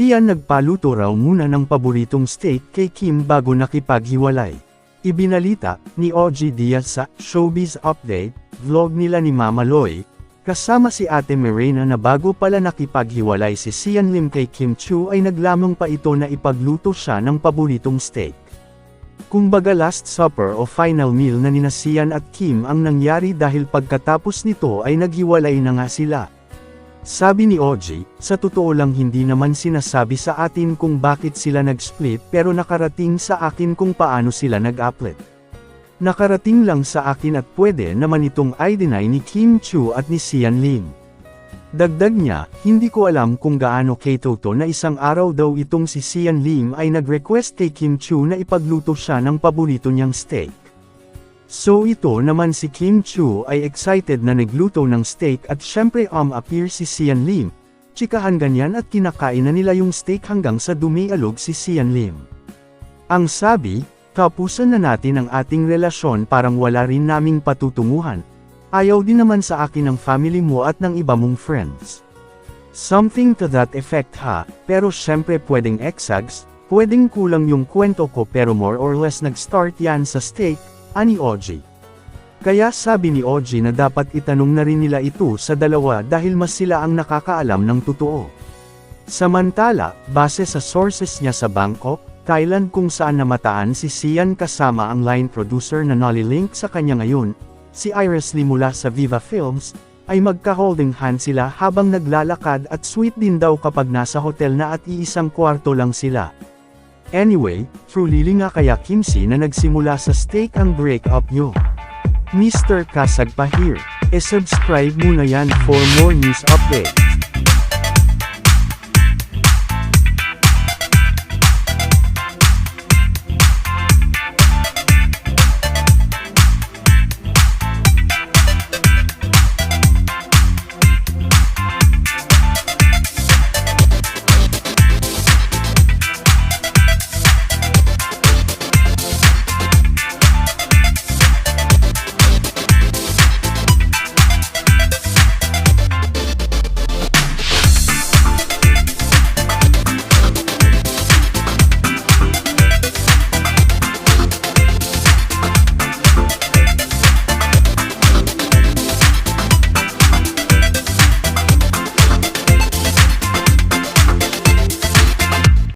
Sian nagpaluto raw muna ng paboritong steak kay Kim bago nakipaghiwalay. Ibinalita ni OG Diaz sa Showbiz Update, vlog nila ni Mama Loy, kasama si Ate Mirena na bago pala nakipaghiwalay si Sian Lim kay Kim Chu ay naglamang pa ito na ipagluto siya ng paboritong steak. Kumbaga last supper o final meal na nina Sian at Kim ang nangyari dahil pagkatapos nito ay naghiwalay na nga sila. Sabi ni OG, sa totoo lang hindi naman sinasabi sa atin kung bakit sila nag-split pero nakarating sa akin kung paano sila nag-applet. Nakarating lang sa akin at pwede naman itong i-deny ni Kim Chu at ni Sian Lim. Dagdag niya, hindi ko alam kung gaano kay Toto na isang araw daw itong si Sian Lim ay nag-request kay Kim Chu na ipagluto siya ng paborito niyang steak. So ito naman si Kim Chu ay excited na nagluto ng steak at syempre um appear si Sian Lim. Chikahan ganyan at kinakain na nila yung steak hanggang sa dumialog si Sian Lim. Ang sabi, tapusan na natin ang ating relasyon parang wala rin naming patutunguhan. Ayaw din naman sa akin ng family mo at ng iba mong friends. Something to that effect ha, pero syempre pwedeng exags, pwedeng kulang yung kwento ko pero more or less nag-start yan sa steak, ani OG. Kaya sabi ni OG na dapat itanong na rin nila ito sa dalawa dahil mas sila ang nakakaalam ng totoo. Samantala, base sa sources niya sa Bangkok, Thailand kung saan namataan si Sian kasama ang line producer na nalilink sa kanya ngayon, si Iris Lee mula sa Viva Films, ay magka-holding hand sila habang naglalakad at sweet din daw kapag nasa hotel na at iisang kwarto lang sila. Anyway, truly nga kaya Kimsi na nagsimula sa steak ang breakup nyo. Mr. Kasag pa here. E subscribe muna yan for more news updates.